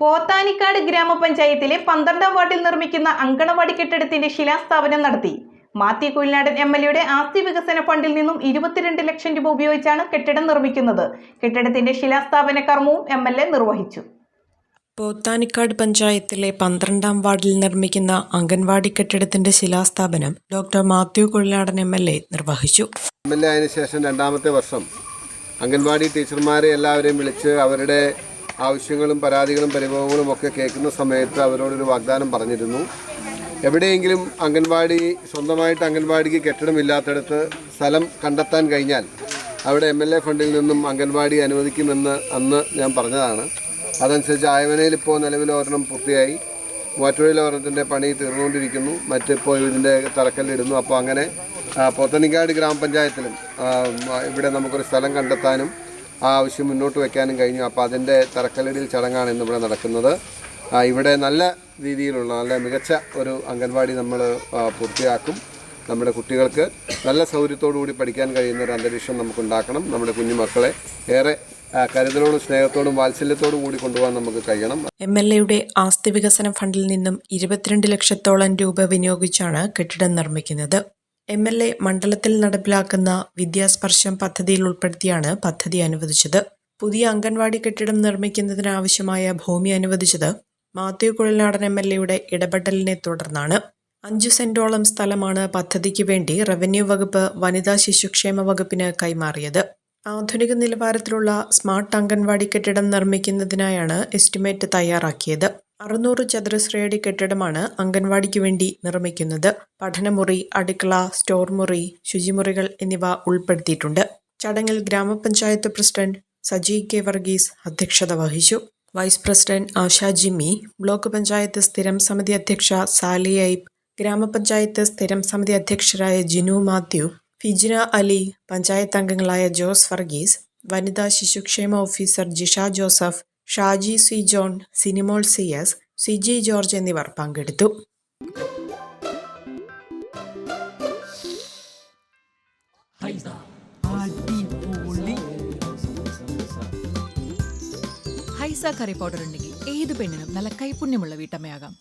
പോത്താനിക്കാട് ഗ്രാമപഞ്ചായത്തിലെ പന്ത്രണ്ടാം വാർഡിൽ നിർമ്മിക്കുന്ന അങ്കണവാടി കെട്ടിടത്തിന്റെ ശിലാസ്ഥാപനം നടത്തി. മാത്യു കുയിൽനാടൻ എം എൽ എയുടെ ആസ്തി വികസന ഫണ്ടിൽ നിന്നും ഇരുപത്തിരണ്ട് ലക്ഷം രൂപ ഉപയോഗിച്ചാണ് കെട്ടിടം നിർമ്മിക്കുന്നത്. കെട്ടിടത്തിന്റെ ശിലാസ്ഥാപന കർമ്മവും എം എൽ എ നിർവഹിച്ചു. പോത്താനിക്കാട് പഞ്ചായത്തിലെ പന്ത്രണ്ടാം വാർഡിൽ നിർമ്മിക്കുന്ന അംഗൻവാടി കെട്ടിടത്തിന്റെ ശിലാസ്ഥാപനം doctor Mathew Kolladan M L A നിർവഹിച്ചു. എം എൽ എ അതിനുശേഷം രണ്ടാമത്തെ വർഷം അംഗൻവാടി ടീച്ചർമാരെ എല്ലാവരെയും വിളിച്ച് അവരുടെ ആവശ്യങ്ങളും പരാതികളും പരിഭവങ്ങളും ഒക്കെ കേൾക്കുന്ന സമയത്ത് അവരോടൊരു വാഗ്ദാനം പറഞ്ഞിരുന്നു. എവിടെയെങ്കിലും അംഗൻവാടി സ്വന്തമായിട്ട് അംഗൻവാടിക്ക് കെട്ടിടമില്ലാത്തടത്ത് സ്ഥലം കണ്ടെത്താൻ കഴിഞ്ഞാൽ അവിടെ എം എൽ എ ഫണ്ടിൽ നിന്നും അംഗൻവാടി അനുവദിക്കുമെന്ന് അന്ന് ഞാൻ പറഞ്ഞതാണ്. അതനുസരിച്ച് ആയവനയിൽ ഇപ്പോൾ നിലവിൽ ഒരെണ്ണം പൂർത്തിയായി. മൂവാറ്റുപുഴയിലെ ഒരെണ്ണത്തിന്റെ പണി തീർന്നുകൊണ്ടിരിക്കുന്നു. മറ്റിപ്പോൾ ഇതിന്റെ തറക്കല്ലിടുന്നു. അപ്പോൾ അങ്ങനെ പോത്തനിക്കാട് ഗ്രാമപഞ്ചായത്തിലും ഇവിടെ നമുക്കൊരു സ്ഥലം കണ്ടെത്താനും ആ ആവശ്യം മുന്നോട്ട് വയ്ക്കാനും കഴിഞ്ഞു. അപ്പോൾ അതിന്റെ തറക്കല്ലിടൽ ചടങ്ങാണ് ഇന്നിവിടെ നടക്കുന്നത്. ഇവിടെ നല്ല രീതിയിലുള്ള നല്ല മികച്ച ഒരു അംഗൻവാടി നമ്മൾ പൂർത്തിയാക്കും നമ്മുടെ കുട്ടികൾക്ക്. നല്ല സൗകര്യത്തോടു കൂടി പഠിക്കാൻ കഴിയുന്ന ഒരു അന്തരീക്ഷം നമുക്കുണ്ടാക്കണം നമ്മുടെ കുഞ്ഞുമക്കളെ ഏറെ കരുതലോടും സ്നേഹത്തോടും വാത്സല്യത്തോടും കൂടി കൊണ്ടുപോകാൻ നമുക്ക് കഴിയണം. എം എൽ എയുടെ ആസ്തി വികസന ഫണ്ടിൽ നിന്നും ഇരുപത്തിരണ്ട് ലക്ഷത്തോളം രൂപ വിനിയോഗിച്ചാണ് കെട്ടിടം നിർമ്മിക്കുന്നത്. എം എൽ എ മണ്ഡലത്തിൽ നടപ്പിലാക്കുന്ന വിദ്യാസ്പർശം പദ്ധതിയിൽ ഉൾപ്പെടുത്തിയാണ് പദ്ധതി അനുവദിച്ചത്. പുതിയ അംഗൻവാടി കെട്ടിടം നിർമ്മിക്കുന്നതിനാവശ്യമായ ഭൂമി അനുവദിച്ചത് മാത്യു കുഴൽനാടൻ എം എൽ എയുടെ ഇടപെടലിനെ തുടർന്നാണ്. അഞ്ചു സെന്റോളം സ്ഥലമാണ് പദ്ധതിക്ക് വേണ്ടി റവന്യൂ വകുപ്പ് വനിതാ ശിശുക്ഷേമ വകുപ്പിന് കൈമാറിയത്. ആധുനിക നിലവാരത്തിലുള്ള സ്മാർട്ട് അംഗൻവാടി കെട്ടിടം നിർമ്മിക്കുന്നതിനായാണ് എസ്റ്റിമേറ്റ് തയ്യാറാക്കിയത്. അറുന്നൂറ് ചതുരശ്രയടി കെട്ടിടമാണ് അംഗൻവാടിക്ക് വേണ്ടി നിർമ്മിക്കുന്നത്. പഠനമുറി അടുക്കള സ്റ്റോർ മുറി ശുചിമുറികൾ എന്നിവ ഉൾപ്പെടുത്തിയിട്ടുണ്ട്. ചടങ്ങിൽ ഗ്രാമപഞ്ചായത്ത് പ്രസിഡന്റ് സജി കെ വർഗീസ് അധ്യക്ഷത വഹിച്ചു. Vice president Asha Jimmy block panchayat സ്ഥിരം സമിതി അധ്യക്ഷ സാലി ഐബ് ഗ്രാമപഞ്ചായത്ത് സ്ഥിരം സമിതി അധ്യക്ഷരായ ജിനു മാത്യു ഫിജിന അലി പഞ്ചായത്ത് അംഗങ്ങളായ ജോസ് വർഗീസ് വനിതാ ശിശുക്ഷേമ officer Jisha Joseph Shaji C John Sinimol C S Siji George എന്നിവർ പങ്കെടുത്തു. ഹൈസ കറി പൗഡർ ഉണ്ടെങ്കിൽ ഏത് പെണ്ണിനും നല്ല കൈപുണ്യമുള്ള വീട്ടമ്മയാകാം.